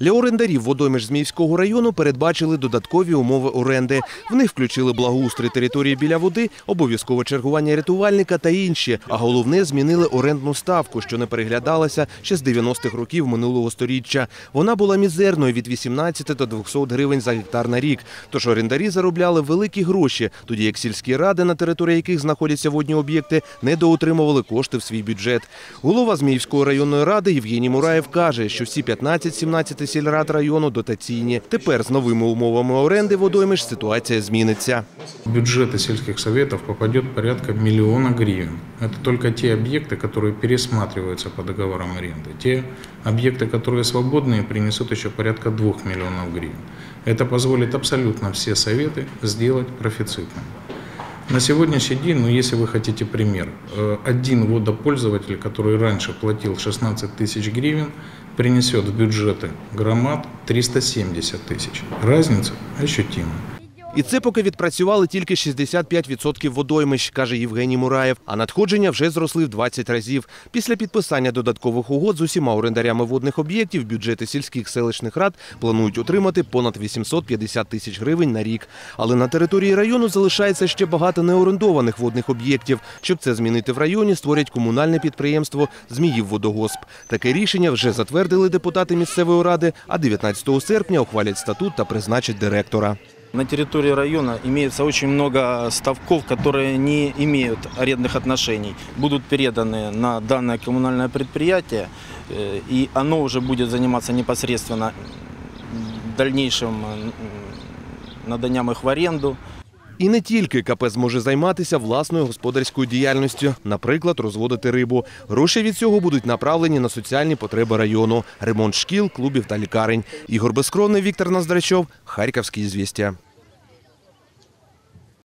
Для орендарів водойміж Зміївського району передбачили додаткові умови оренди. В них включили благоустрій території біля води, обов'язкове чергування рятувальника та інші. А головне змінили орендну ставку, що не переглядалася ще з 90-х років минулого сторіччя. Вона була мізерною від 18 до 200 гривень за гектар на рік. Тож орендарі заробляли великі гроші, тоді як сільські ради, на території яких знаходяться водні об'єкти, недоотримували кошти в свій бюджет. Голова Зміївської районної ради Євгеній Мураєв каже, що всі 15-17 сільрад району дотаційні. Тепер з новими умовами оренди водойміж ситуація зміниться. В бюджеты сельских советов попадет порядка миллиона гривен. Это только те объекты, которые пересматриваются по договорам аренды. Те объекты, которые свободные, принесут еще порядка 2 миллионов гривен. Это позволит абсолютно все советы сделать профицитным. На сегодняшний день, ну если вы хотите пример, э, один водопользователь, который раньше платил 16 тысяч гривен, принесет в бюджеты громад 370 тысяч. Разница ощутима. І це поки відпрацювали тільки 65% водоймищ, каже Євгеній Мураєв. А надходження вже зросли в 20 разів. Після підписання додаткових угод з усіма орендарями водних об'єктів бюджети сільських селищних рад планують отримати понад 850 тисяч гривень на рік. Але на території району залишається ще багато неорендованих водних об'єктів. Щоб це змінити в районі, створять комунальне підприємство Зміївводогосп. Таке рішення вже затвердили депутати місцевої ради, а 19 серпня ухвалять статут та призначать директора. На территории района имеется очень много ставков, которые не имеют арендных отношений. Будут переданы на данное коммунальное предприятие, э, и оно уже будет заниматься непосредственно м, дальнейшим м, наданням их в аренду. І не тільки КП зможе займатися власною господарською діяльністю, наприклад, розводити рибу. Гроші від цього будуть направлені на соціальні потреби району, ремонт шкіл, клубів та лікарень. Ігор Безкровний, Віктор Наздрачов, Харківські звістя.